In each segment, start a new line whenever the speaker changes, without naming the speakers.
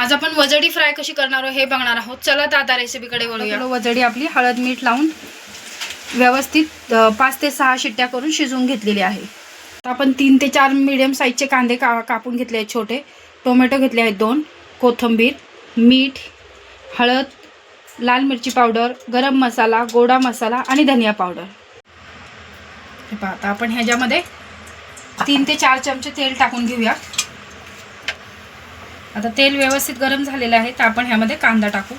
आज आपण वजडी फ्राय कशी करणार आहोत हे बघणार आहोत. चला तर आता रेसिपीकडे वळूया. वजडी आपली हळद मीठ लावून व्यवस्थित पाच ते सहा शिट्ट्या करून शिजवून घेतलेली आहे. आपण तीन ते चार मिडियम साईजचे कांदे का कापून घेतले आहेत छोटे. टोमॅटो घेतले आहेत दोन. कोथिंबीर मीठ हळद लाल मिरची पावडर गरम मसाला गोडा मसाला आणि धनिया पावडर. हे पहा आता आपण ह्याच्यामध्ये तीन ते चार चमचे तेल टाकून घेऊया. आता तेल व्यवस्थित गरम झालेलं आहे तर आपण ह्यामध्ये कांदा टाकू.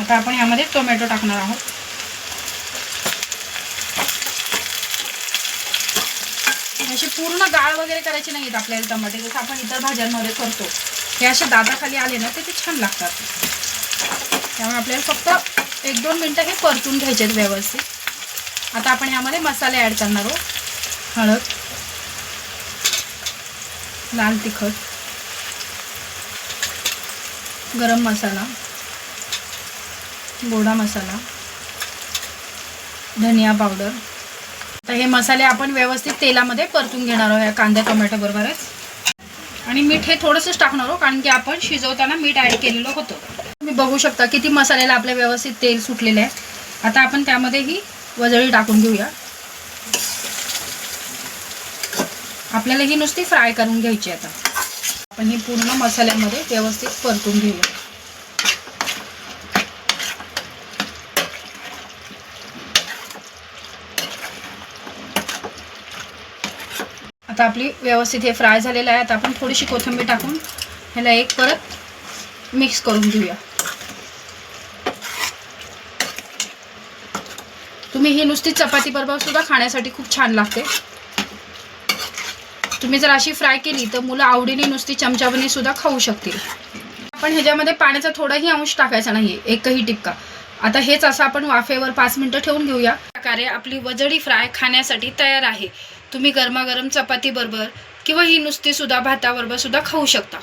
आता आपण ह्यामध्ये टोमॅटो टाकणार आहोत. असे पूर्ण डाळ वगैरे करायची नाहीत आपल्याला टमाटे जसं आपण इतर भाज्यांमध्ये करतो. हे असे दादाखाली आले ना ते छान लागतात. त्यामुळे आपल्याला फक्त एक दोन मिनटं हे परतून घ्यायचे आहेत व्यवस्थित. आता आपण ह्यामध्ये मसाले ॲड करणार आहोत. हळद. लाल तिखट. गरम मसाला. गोडा मसाला. धनिया पावडर आता हे मसाले आपण व्यवस्थित तेलामध्ये परतून घेणार आहोत या कांद्या टोमॅटो बरोबरच. आणि मीठ हे थोडंसंच टाकणार आहोत कारण की आपण शिजवताना मीठ ॲड केलेलं होतं. तुम्ही बघू शकता किती मसाल्याला आपल्या व्यवस्थित तेल सुटलेलं आहे. आता आपण त्यामध्ये ही वजळी टाकून घेऊया. आपल्याला ही नुसती फ्राय करून घ्यायची आता. आपण ही पूर्ण मसाल्यामध्ये व्यवस्थित परतून घेऊया. आता आपली व्यवस्थित हे फ्राय झालेलं आहे. आता आपण थोडीशी कोथिंबीर टाकून ह्याला एक परत मिक्स करून घेऊया. तुम्ही ही नुसती चपाती बरोबर सुद्धा खाण्यासाठी खूप छान लागते. तुम्ही जर अशी फ्राय केली तर मुलं आवडीने नुसती चमच्यावणी सुद्धा खाऊ शकतील. आपण ह्याच्यामध्ये पाण्याचा थोडाही अंश टाकायचा नाही एकही टिपका. आता हेच असं आपण वाफेवर पाच मिनटं ठेवून घेऊया. प्रकारे आपली वजडी फ्राय खाण्यासाठी तयार आहे. तुम्ही गरमागरम चपाती बरोबर किंवा ही नुसती सुद्धा भाताबरोबर सुद्धा खाऊ शकता.